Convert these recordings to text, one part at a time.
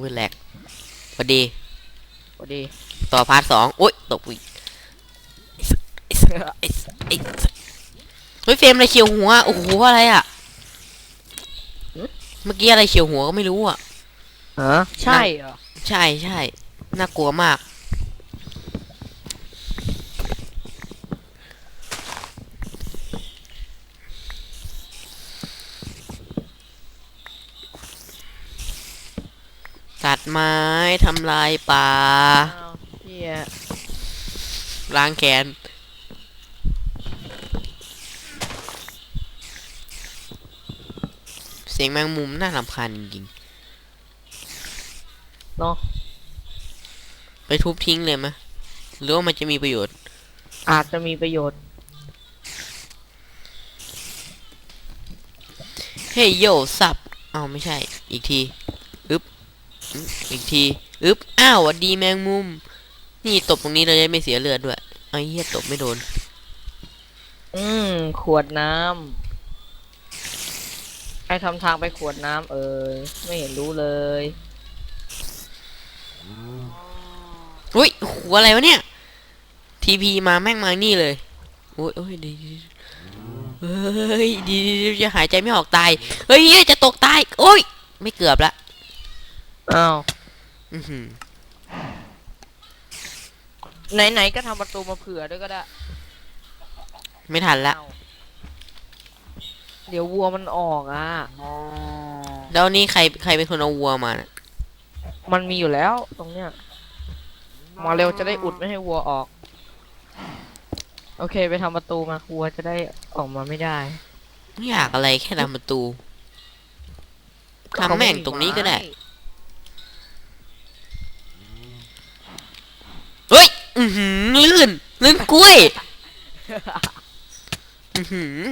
อุ้ยแหลกพอดีพอดี ต่อพาร์ทสองอุ้ยตกอีกไอ้สัสไอ้สัสไอ้สัสเฮ้ยเฟรมอะไรเขียวหัวโอ้โหอะไรอะเมื่อกี้อะไรเขียวหัวก็ไม่รู้อะฮะใช่เหรอใช่ใช่น่ากลัวมาก ตัดไม้ทำลายป่า อ้าวเฮียล้างแค้นเสียงแมงมุมน่ารำคาญจริงเนาะๆไปทุบทิ้งเลยไหมะ หรือว่ามันจะมีประโยชน์ อาจจะมีประโยชน์ เฮ้ยโยสับอ้าวไม่ใช่ อีกทีอึ๊บ อึ๊บอีกทีอึ๊บอ้าวหวัดดีแมงมุม นี่ตบตรงนี้เราจะไม่เสียเลือดด้วยไอ้เหี้ยตบไม่โดน อืมขวดน้ำใครทำทางไปขวดน้ำเอ่ยไม่เห็นรู้เลยอุ้ยหัวอะไรวะเนี่ยทีพีมาแม่งมานี่เลยโอ้ยโอ้ยดีดีเฮ้ยดีดีดีจะหายใจไม่ออกตาย เฮ้ยเหี้ยจะตกตาย โอ้ย ไม่เกือบละ อ้าวอือหือไหนๆก็ทำประตูมาเผื่อด้วยก็ได้ไม่ทันละอ้าวเดี๋ยววัวมันออกอะ แล้วนี่ใครใครเป็นคนเอาวัวมาน่ะมันมีอยู่แล้วตรงเนี้ย มาเร็วจะได้อุดไม่ให้วัวออก โอเค ไปทำประตูมาวัวจะได้ออกมาไม่ได้ ไม่อยากอะไรแค่ทำประตูทำแม่งตรงนี้ก็ได้เฮ้ย อือหือลื่น ลื่นกล้วย อือหือ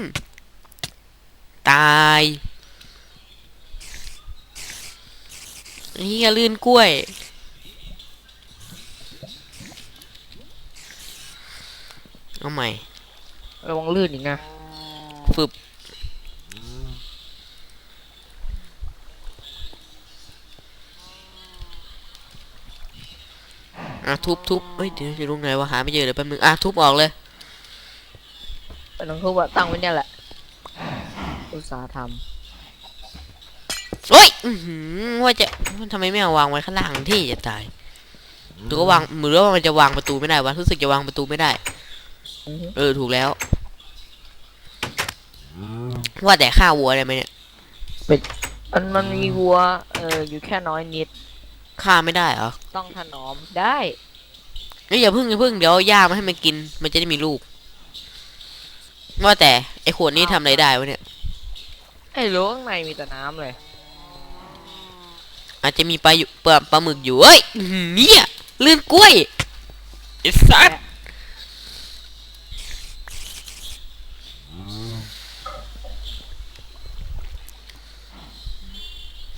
ตายเฮียลื่นกล้วย เอาใหม่ ระวังลื่นอีกนะ ฟึบ อะทุบทุบเฮ้ยเดี๋ยวอยู่ตรงไหนวะหาไม่เจอเลยแป๊บนึงอะทุบออกเลยแต่น้องทุบอะตั้งไว้เนี่ยแหละอุตสาห์ทโอ้ยอือหือว่าจะมันทำไมไม่เอาวางไว้ข้างล่างที่จะตายหรือว่าวางหรือว่ามันจะวางประตูไม่ได้วะรู้สึกจะวางประตูไม่ได้ำอือฮึเออถูกแล้ว ว่าแต่ฆ่าวัวได้ไหมเนี่ยมันมันมีวัว เอออยู่แค่น้อยนิด ฆ่าไม่ได้เหรอต้องถนอมได้ เฮ้ยอย่าพึ่งอย่าพึ่งเดี๋ยวเอาย่ามาให้มันกิน มันจะได้มีลูก ว่าแต่ไอขวดนี้ทำอะไรได้วะเนี่ย ไอ้รู้ข้างในมีแต่น้ำเลย อาจจะมีปลาอยู่ปลาปลาหมึกอยู่เอ้ยอื้อหือเนี่ยลื่นกล้วยไอ้สัส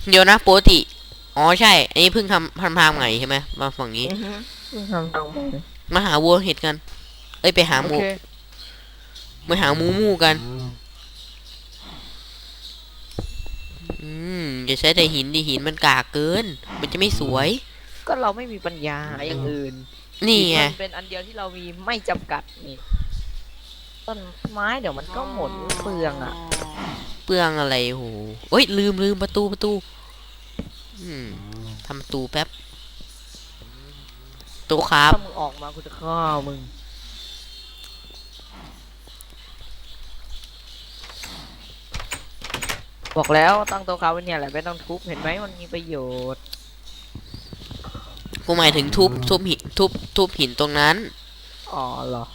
เดี๋ยวนะปกติ อ๋อใช่ อันนี้เพิ่งทำทำทางใหม่ใช่ไหมมาฝั่งนี้ อือฮึเพิ่งทำทางใหม่มาหาวัวเห็ดกัน เอ้ยไปหาโอหมูเคมาหาหมูหมูกัน อืมอย่าใช้แต่หินดิหินมันกากเกิน มันจะไม่สวย ก็เราไม่มีปัญญาหาอย่างอื่นนี่ไง มันเป็นอันเดียวที่เรามีไม่จำกัดนี่ต้นไม้เดี๋ยวมันก็หมดเปลืองอะ เปลืองอะไรโหเอ้ยลืมลืมประตูประตูอืม ทำประตูแป๊บตู้ครับ ถ้ามึงออกมากูจะฆ่ามึง บอกแล้วตั้งโต๊ะค้าไว้เนี่ยแหละไม่ต้องทุบเห็นไหมมันมีประโยชน์กูหมายถึงทุบทุบหินทุบทุบหินตรงนั้น อ๋อเหรอ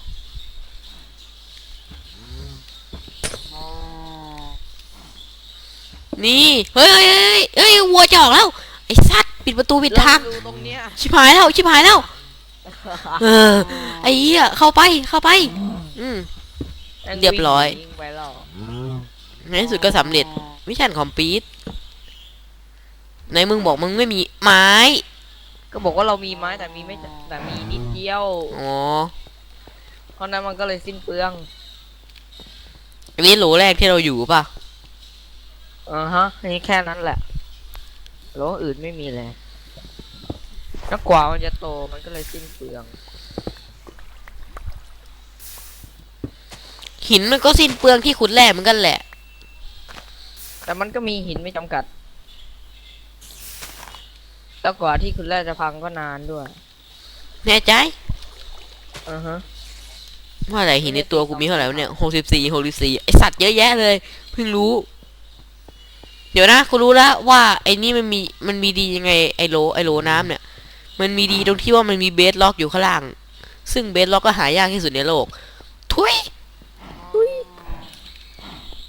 นี่ เฮ้ยเฮ้ยเฮ้ยเฮ้ยวัวจะออกแล้ว ไอ้สัตว์ปิดประตูปิดทางดูตรงเนี้ยชิบหายแล้วชิบหายแล้วเออไอ้เหี้ยเข้าไปเข้าไป อืม เรียบร้อย วิ่งไปหรอกในที่สุดก็สำเร็จมิชชั่นคอมพลีทในมึงบอกมึงไม่มีไม้ ก็บอกว่าเรามีไม้แต่มีไม่แต่มีนิดเดียว อ๋อ เพราะนั้นมันก็เลยสิ้นเปลืองอันนี้โหลแรกที่เราอยู่ป่ะ อ่าฮะนี่แค่นั้นแหละ แล้วอื่นไม่มีเลยแล้วกว่ามันจะโตมันก็เลยสิ้นเปลือง หินมันก็สิ้นเปลืองที่ขุดแร่เหมือนกันแหละ แต่มันก็มีหินไม่จำกัดแล้วกว่าที่คุณแร่จะพังก็นานด้วย แน่ใจอือฮะว่าอะไรหินในตัวกูมีเท่าไหร่วะเนี่ยหกสิบสี่หกสิบสี่ไอสัตว์เยอะแยะเลย เพิ่งรู้ เดี๋ยวนะกูรู้แล้วว่าไอ้นี่มันมีมันมีดียังไงไอโลไอโลน้ำเนี่ย มันมีดีตรงที่ว่ามันมีเบสล็อกอยู่ข้างล่าง ซึ่งเบสล็อกก็หายากที่สุดในโลก ทุย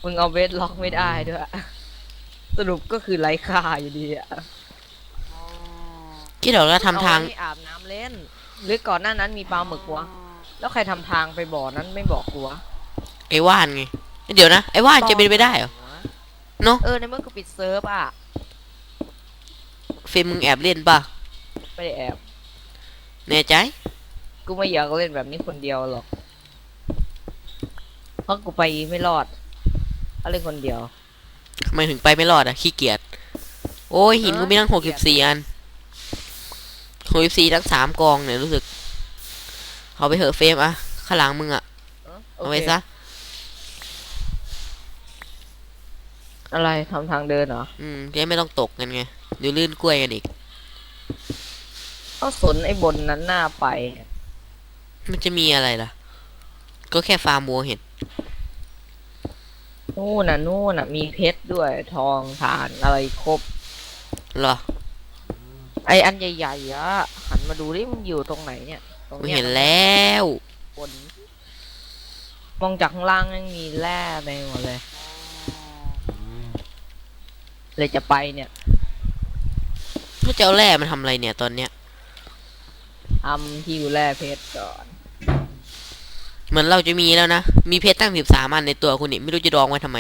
มึงเอาเวทล็อกไม่ได้ด้วยสรุปก็คือไร้ค่าอยู่ดีอะคิดออกแล้วทำทางเอไว้อาบน้ำเล่น หรือก่อนหน้านั้นมีปลาหมึกวะแล้วใครทำทางไปบ่อนั้นไม่บอกกูวะไอ้ว่านไงเดี๋ยวนะไอ้ว่านจะเป็นไปได้เหรอ เนอะเออในเมื่อกูปิดเซิร์ฟอะเฟรมมึงแอบเล่นป่ะไม่ได้แอบแน่ใจ กูไม่อยากเล่นแบบนี้คนเดียวหรอกเพราะกูไปไม่รอดเอาเล่นคนเดียวทำไมถึงไปไม่รอดอะขี้เกียจโอ้ยหินกูมีตั้งหกสิบสี่อันหกสิบสี่ทั้งสามกองเนี่ยรู้สึกเอาไปเถอะเฟรมอะข้างหลังมึงอะโอเอาเคไปซะ อะไรทำทางเดินเหรออืมจะได้ไม่ต้องตกกันไงเดี๋ยวลื่นกล้วยกันอีกก็สนไอ้บนนั้นหน้าไป มันจะมีอะไรล่ะ ก็แค่ฟาร์มวัวเห็นนู่นน่ะนู่นน่ะ มีเพชรด้วยทองถ่านอะไรครบเหรอ ไออันใหญ่ๆอะหันมาดูดิมันอยู่ตรงไหนเนี่ย ตรงกูเนี้ยเห็นแล้ว บน มองจากข้างล่างยังมีแร่ไปหมดเลย เลยจะไปเนี่ยก็จะเอาแร่มาทำอะไรเนี่ยตอนเนี้ยทำที่อยู่แร่เพชรก่อน เหมือนเราจะมีแล้วนะ มีเพชรตั้งสิบสามอันในตัวคุณนี่ไม่รู้จะดองไว้ทำไม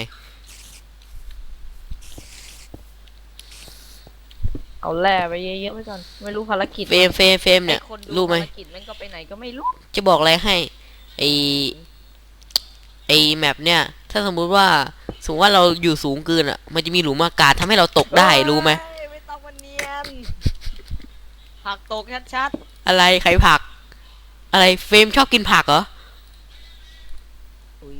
เอาแร่ไปเยอะๆไว้ก่อน ไม่รู้ภารกิจเฟรมเฟรมเฟรมเนี่ยไอ้คนดูรู้ไหม ภารกิจมันก็ไปไหนก็ไม่รู้ จะบอกอะไรให้ไอไอแมปเนี่ย ถ้าสมมุติว่าสมมติว่าเราอยู่สูงเกินอะ มันจะมีหลุมอากาศทำให้เราตกได้รู้ไหมเอ้ยไม่ต้องมาเนียนผักตกชัดอะไรใครผัก อะไรเฟรมชอบกินผักเหรอๆอุ๊ย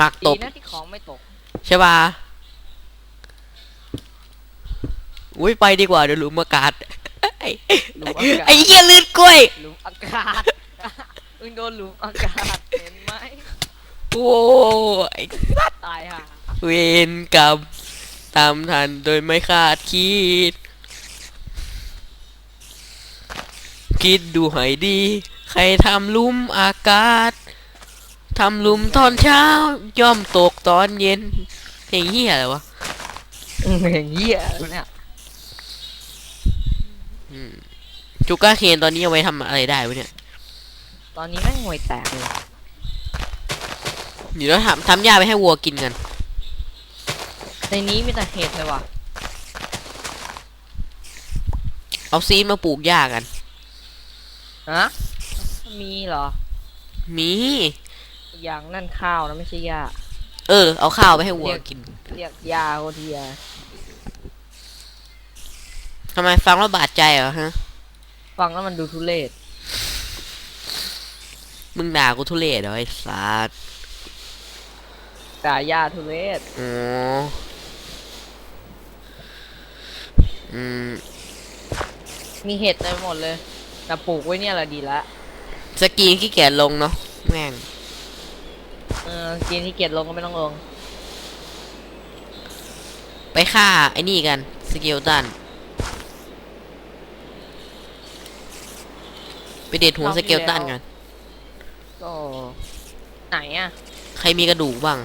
ผักตดีกนะที่ของไม่ตก ใช่ป่ะอุ้ยไปดีกว่าเดี๋ยวหลุมอากาศไอ้หลุมอากาศ ไอ้เหี้ยลื่นกล้วย หลุมอากาศ มึงโดนหลุมอากาศเห็นไหม โอ้ไอ้ตายห่าเวรกรรมตามทันโดยไม่คาดคิด คิดดูให้ดี ใครทำหลุมอากาศทำหลุมตอนเช้า ย่อมตกตอนเย็นเพลงเหี้ยอะไรวะอืมอย่างเงี้ยเนี่ยอืมจูก้าเคนตอนนี้เอาไว้ทำอะไรได้วะเนี่ย ตอนนี้แม่งห่วยแตกเลย เดี๋ยวเราทำทำหญ้าไปให้วัวกินกัน ในนี้มีแต่เห็ดเลยว่ะ เอาซีดมาปลูกหญ้ากัน ฮะ มีเหรอ มี อย่างนั่นข้าวนะไม่ใช่หญ้า เออ เอาข้าวไปให้วัวกิน เรียกหญ้าโคตรเทียทำไมฟังแล้วบาดใจเหรอฮะ ฟังแล้วมันดูทุเรศ มึงด่ากูทุเรศเหรอไอ้สัส ด่าหญ้าทุเรศอ๋ออืมมีเห็ดเต็มไปหมดเลย แต่ปลูกไว้เนี่ยแหละดีละ สกรีนขี้เกียจลงเนาะแม่งเออกินที่เกียจลงก็ไม่ต้องลง ไปฆ่าไอ้นี่กัน สเกลตัน ไปเด็ดหัวรอบสที่เกลตันแล้ว กัน ก็ ไหนอะ ใครมีกระดูกบ้าง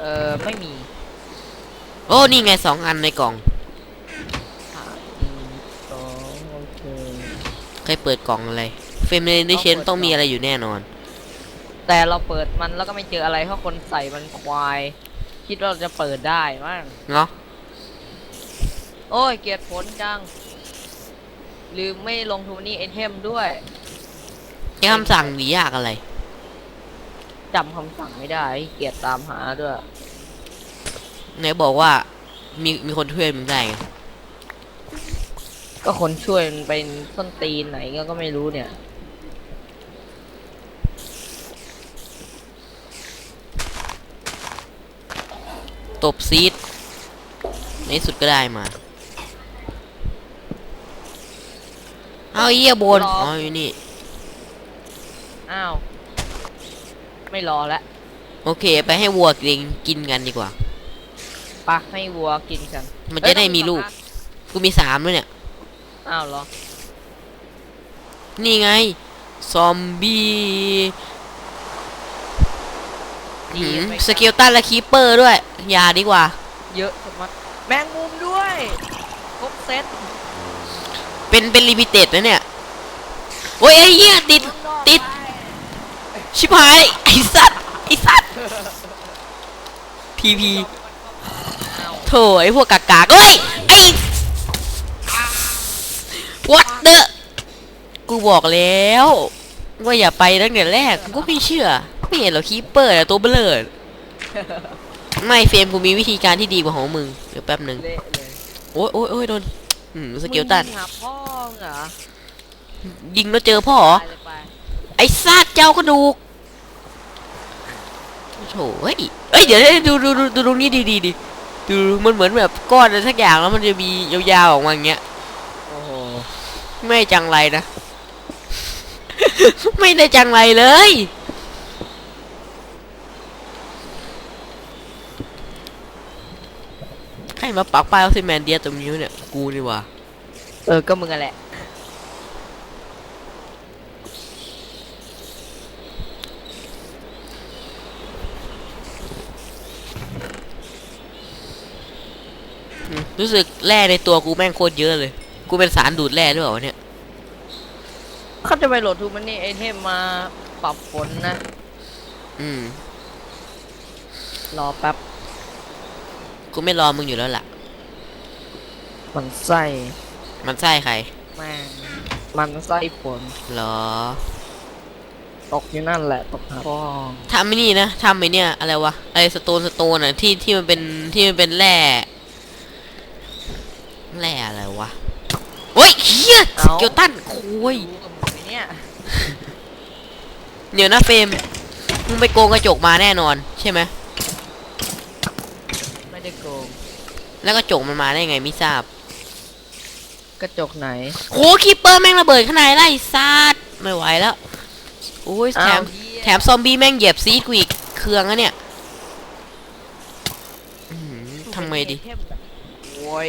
เออไม่มีโอ้นี่ไงสองอันในกล่องสามสี่สองโอเคใครเปิดกล่องอะไรเฟมเนดิเชนเอาเปิดต้องมีกล่องอะไรอยู่แน่นอน แต่เราเปิดมันแล้วก็ไม่เจออะไรเพราะคนใส่มันควาย คิดว่าเราจะเปิดได้มั้งเนาะโอ้ยเกลียดผลจัง ลืมไม่ลงทุนนี่ไอเทมด้วยแค่คำสั่งหนียากอะไร จำคำสั่งไม่ได้เกลียดตามหาด้วยไหนบอกว่า มีมีคนช่วยมึงได้ไงกก็คนช่วยมันเป็นส้นตีนไหนก็ก็ไม่รู้เนี่ย ตบซีดในที่สุดก็ได้มา เอาไอ้เหี้ยบนรออ๋อ๋ออยู่นี่ อ้าว ไม่รอแล้วโอเค ไปให้วัวกินกินกันดีกว่าปักให้วัวกินกันมันจะได้มีลูก กูมีสามด้วยเนี่ย อ้าวเหรอ นี่ไง ซอมบี้ดีหืมไหมสเกลตันและคีปเปอร์ด้วย อย่าดีกว่า เยอะสมัดแมงมุมด้วยครบเซตเป็นเป็นลิมิเต็ดนะเนี่ย โอ้ยไอ้เหี้ยติด ติด ชิบหายไอ้สัตว์ไอ้สัตว์ทีพีอ้าวโถไอ้พวกกากาเอ้ยไอ้ what the กูบอกแล้ว ว่าอย่าไปตั้งแต่แรกกูก็ไม่เชื่อ ไม่เห็นหรอกคีปเปอร์อะตัวเบลอไม่เฟรมกูมีวิธีการที่ดีกว่าของมึงเดี๋ยวแป๊บหนึ่งเละเลยโอ้ยโอ้ยโอ้ยโดนอืมสเกลตันมึงยิงหาพ่อมึงเหรอยิงแล้วเจอพ่อเหรอตายเลยไปไอ้ซาดเจ้ากระดูก โถ่เฮ้ยเอ้ยเดี๋ยวดูดูดูดูตรงนี้ดีดีดิดูมันเหมือนแบบก้อนอะไรสักอย่างแล้วมันจะมียาวๆออกมาอย่างเงี้ยโอ้โหไม่จังไรนะ ไม่ได้จังไรเลย ใครมาปักป้ายออกซิแมนเดียตรงนี้วะเนี่ย กูนี่หว่า เออ ก็มึงอะแหละ รู้สึกแร่ในตัวกูแม่งโคตรเยอะเลย กูเป็นสารดูดแร่ด้วยเหรอวะเนี่ยเขาจะไปโหลดทูมันนี่ไอเทมมาปรับฝนนะ อืม รอแป๊บ กูไม่รอมึงอยู่แล้วล่ะ มันไส้มันไส้ใครแม่งมันไส้ฝนเหรอตกอยู่นั่นแหละตกหาพ่อทำไอ้นี่นะทำไอ้เนี่ยอะไรวะอะไรสโตนสโตนอะที่ที่มันเป็นที่มันเป็นแร่แร่อะไรวะโอ้ยเฮีย สเกลตันโคุยรู้กับมึงไหมเนี่ยเดี๋ยวนะเฟรมมึงไปโกงกระจกมาแน่นอน ใช่ไหมไม่ได้โกงแล้วกระจกมันมาได้ไงไม่ทราบกระจกไหนโหคีปเปอร์แม่งระเบิดข้างในไล่ซาดไม่ไหวแล้วโอ้ยแถมอ้าวเหี้ยแถมซอมบี้แม่งเหยียบซีดกูอีกเครื่องอะเนี่ยอื้อหือทำไงดีเทมแบบโว้ย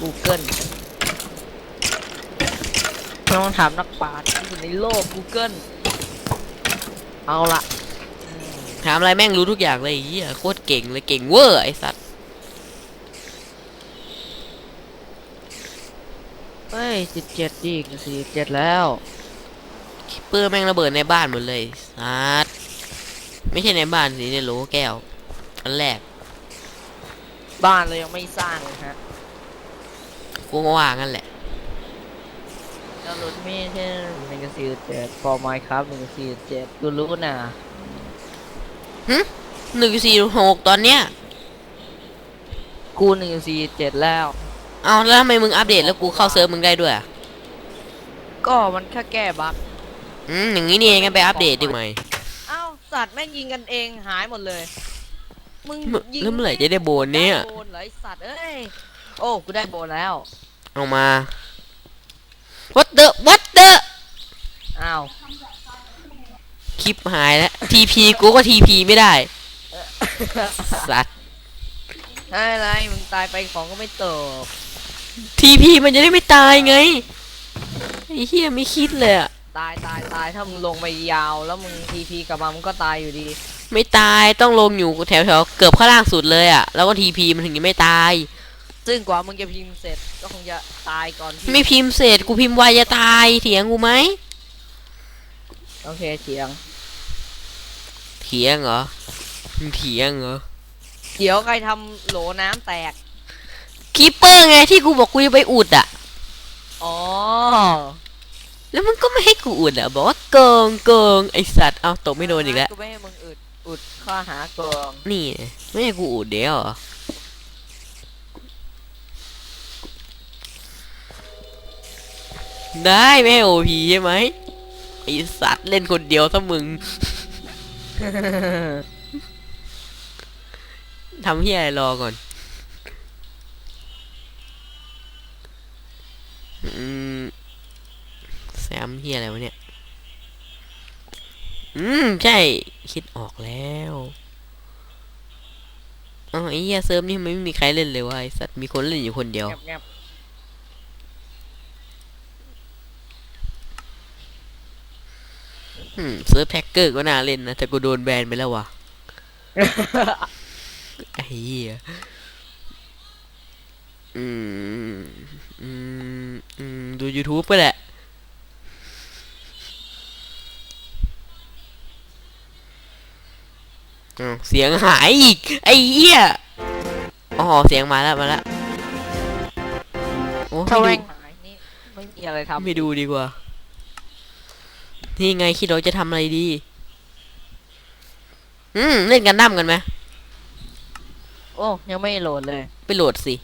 Google ลองถามนักปราชญ์ที่อยู่ในโลก Google เอาละถามอะไรแม่งรู้ทุกอย่างเลยไอ้เฮียโคตรเก่งเลยเก่งเวอร์ไอสัตว์เฮ้ยสิบเจ็ดดิสี่เจ็ดแล้วคิปเปอร์แม่งระเบิดในบ้านหมดเลยสัตว์ไม่ใช่ในบ้านสิในโหลแก้ว อันแรก บ้านเรายังไม่สร้างเลยฮะ กูก็ว่างั้นแหละดาวน์โหลดไม่ใช่หนึ่งสี่เจ็ด for Minecraft หนึ่งสี่เจ็ดกูรู้นะหนึ่งสี่หกตอนเนี้ย กูหนึ่งสี่เจ็ดแล้ว เอาแล้วทำไมมึงอัปเดตแล้วกูเข้าเซิร์ฟมึงได้ด้วยอะก็มันแค่แก้บั๊กอืมอย่างนี้นี่เองงั้นไปอัปเดตดีไหมอ้าวสัตว์แม่งยิงกันเองหายหมดเลย มึงเมื่อยิงแล้วเมื่อไหร่จะได้โบนเนี่ยได้โบนเหรอไอสัตว์เอ้ย โอ้กูได้โบนแล้ว เอามา what the what the อ้าวคลิปหายแล้ว TP กูก็ TP ไม่ได้ สัตว์อะไรมึงตายไปของก็ไม่ตก TP มันจะได้ไม่ตายไงไอ้เฮียไม่คิดเลยอะตายตายตายถ้ามึงลงไปยาวแล้วมึงทีพีกลับมามึงก็ตายอยู่ดี ไม่ตายต้องลงอยู่แถวแถวๆเกือบข้างล่างสุดเลยอะแล้วก็ TP มันถึงจะไม่ตาย ซึ่งกว่ามึงจะพิมพ์เสร็จก็คงจะตายก่อนที่ไม่พิมพ์เสร็จกูพิมพ์ไวจะตายเถียงกูไหมโอเคเถียงเถียงเหรอมึงเถียงเหรอเดี๋ยวใครทำโหลน้ำแตก คีปเปอร์ไงที่กูบอกกูจะไปอุดอะอ๋อ แล้วมึงก็ไม่ให้กูอุดอะบอกว่าเกิงเกิงไอสัตว์เอาตกไม่โดนอีกแล้ว กูไม่ให้มึงอุดอุดข้อหาโกงนี่ไม่ให้กูอุดเดี๋ยวเหรอ ได้ไม่ให้โอพีใช่ไหมไอสัตว์เล่นคนเดียวซะมึงทำเฮียอะไรรอก่อนอืมแซมเฮียอะไรวะเนี่ย อืม ใช่ คิดออกแล้วอ๋อไอ้เฮียเซิร์ฟนี่ทำไมไม่มีใครเล่นเลยวะไอสัตว์มีคนเล่นอยู่คนเดียว แงบแงบ อืม เซิร์ฟแพ็กเกอร์ก็น่าเล่นนะ แต่กูโดนแบนไปแล้ววะไอ้เหี้ยอืมอืมอืมดู YouTube ก็แหละอ้าวเสียงหายอีก ไอ้เหี้ยอ๋อ เสียงมาแล้ว มาแล้ว โอ้ถ้าไม่แม่งดูหายนี่ไม่มีอะไรทำไม่ดูดีกว่า นี่ไงคิดเราจะทำอะไรดี อืม เล่นกันดั้มกันไหมโอ้ ยังไม่โหลดเลย ไปโหลดสิ